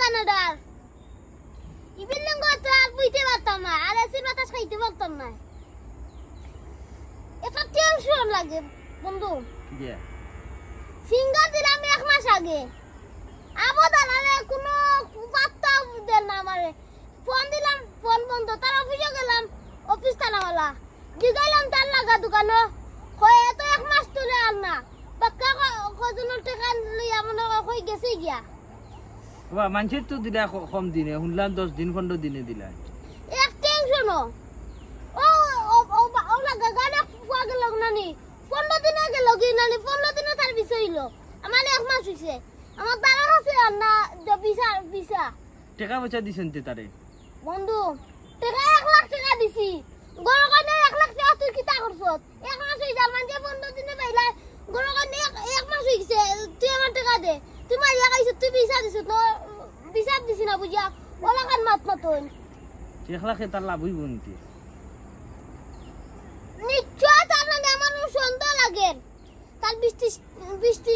কানাডার ইভিনিং করতে আর বুঝতে পারতাম না আর এসির বাতাস খাইতে পারতাম না। এটা টেনশন লাগে বন্ধু। ফিঙ্গার দিলাম এক মাস আগে। আবো দালালে কোনো পাত্তা দেন না আমারে। ফোন দিলাম ফোন বন্ধ। তার অফিসে গেলাম অফিস তালাওয়ালা জিগাইলাম তার লাগা দোকানো হয়ে তো এক মাস তুলে আর না। বাক্কা কজনের টাকা লইয়া মনে হয় গেছে গিয়া। বাবা মানুষের তো দিলা কম দিনে শুনলাম দশ দিন পনেরো দিনে দিলা। এক টেনশন ও ও ও ও লাগা গাড়ি ফুয়া গেল নানি। পনেরো দিন আগে লগি নানি পনেরো দিনে তার বিষয় হইল। আমার এক মাস হইছে। আমার দালাল আছে আর না বিসা বিসা টাকা পয়সা দিছেন তে তারে? বন্ধু টাকা এক লাখ টাকা দিছি। গরো কানে এক লাখ টাকা তুই কিতা করছ এক মাস হই যা মানে পনেরো দিনে পাইলা গরো কানে এক এক মাস হই গেছে তুই আমার টাকা দে তুই মাই লাগাইছ তুই বিসা দিছ তো বিসা দিছি না বুঝিয়া ওলা কান মাত তার লাভ হইব নিতে নিশ্চয় তার আমার সন্দেহ লাগে। তার বৃষ্টি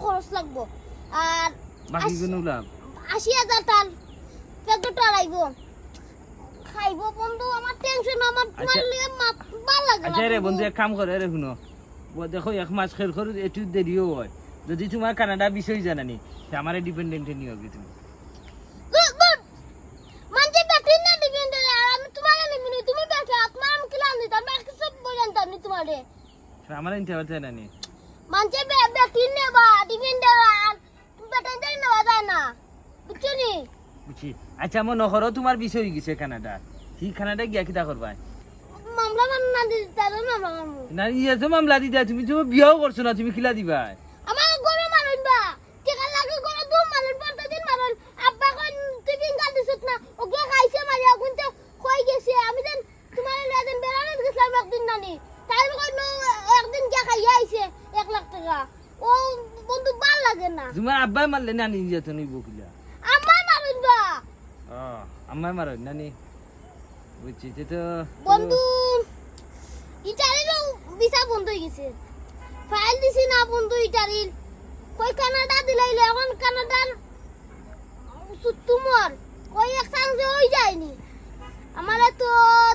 খরচ লাগবো। আর বাকি কোনো লাভ? আশি হাজার তার পেটটা খাইব বন্ধু আমার টেনশন আমার তোমার আচ্ছা। ভালো লাগে আচ্ছা রে বন্ধু। এক কাম করে রে শুনো। ও দেখো এক মাস খেল করো একটু দেরিও হয়। যদি তোমার কানাডা বিষয় জানানি আমার ডিপেন্ডেন্ট নিয়ে হবে তুমি গুড, গুড। মানছে ব্যাটারি না ডিপেন্ডেন্ট আর আমি তোমার নিবি তুমি ব্যাটারি তোমার আমি কিলা আনি আমি আর কিছু বলতাম নি তোমারে আমার ইনতে পারতে জানানি মানছে ব্যাটারি নেবা ডিপেন্ডেন্ট আর ব্যাটারি নেওয়া যায় না বুঝছ নি বুঝছি আচ্ছা মনে করো তোমার বিষয় গেছে কানাডা কি কানাডা গিয়া কিতা করবা মামলা না দিতে তার মামলা মামু না ইয়ে তো মামলা দিদা তুমি তো বিয়াও করছ না তুমি খিলা দিবা আমার গরু মারুন বা টিকা লাগে গরু দু মারুন পর্দা দিন মারুন আব্বা কোন তুই ফিঙ্গার দিছত না ওকে খাইছে মারিয়া কিন্তু কই গেছে আমি দেন তোমার লেদিন বেড়ানে গেছিলাম একদিন নানি নো একদিন কে খাইয়া আইছে এক লাখ টাকা। ও বন্ধু ভালো লাগে না। তোমার আব্বাই মারলে নানি তো নিব কিলা? আমার মারুন বা আমার মারো নানি? বুঝছি যে তো বন্ধু ইটারিরও ভিসা বন্ধ হয়ে গেছে। ফাইল দিছি না বন্ধু ইটারির কই কানাডা দিলাইলে এখন কানাডার তুমর। কই এক চান্সে হই যায়নি। আমারে তো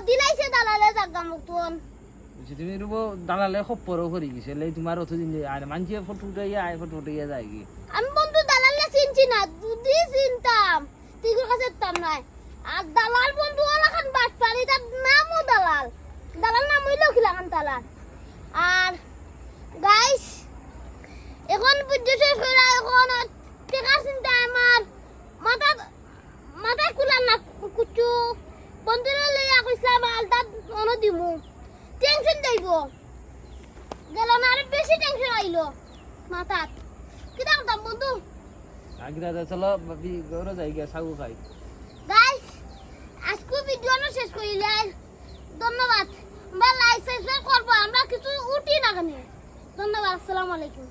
দিলাইছে দালালে জাগা বুঝছি তুমি রুব দালালে খুব পর করে গেছে লাই তোমার অতদিন আর মানছে ফটো উঠাইয়া আয় ফটো উঠাইয়া যায় কি আমি বন্ধু দালালে চিনছি না, যদি চিনতাম তিগুর কাছে তাম নাই। আর দালাল বন্ধু ওলাখান বাট পারি তার নামও দালাল। দালাল নাম হইলেও খিলাখান দালাল? আর গাইস এখন বুদ্ধি শেষ করে এখন টেকার চিন্তা আমার দেইব গেল না আরও বেশি টেনশন আইলো মাথাত। কি দাম বন্ধু? আগে চলো ভাবি গরো যাই গিয়া সাগু খাই। গাইস আজকে ভিডিও শেষ করিলে। ধন্যবাদ। বা লাইক সাবস্ক্রাইব করব আমরা কিছু উঠি না কেন। ধন্যবাদ আসসালামু আলাইকুম।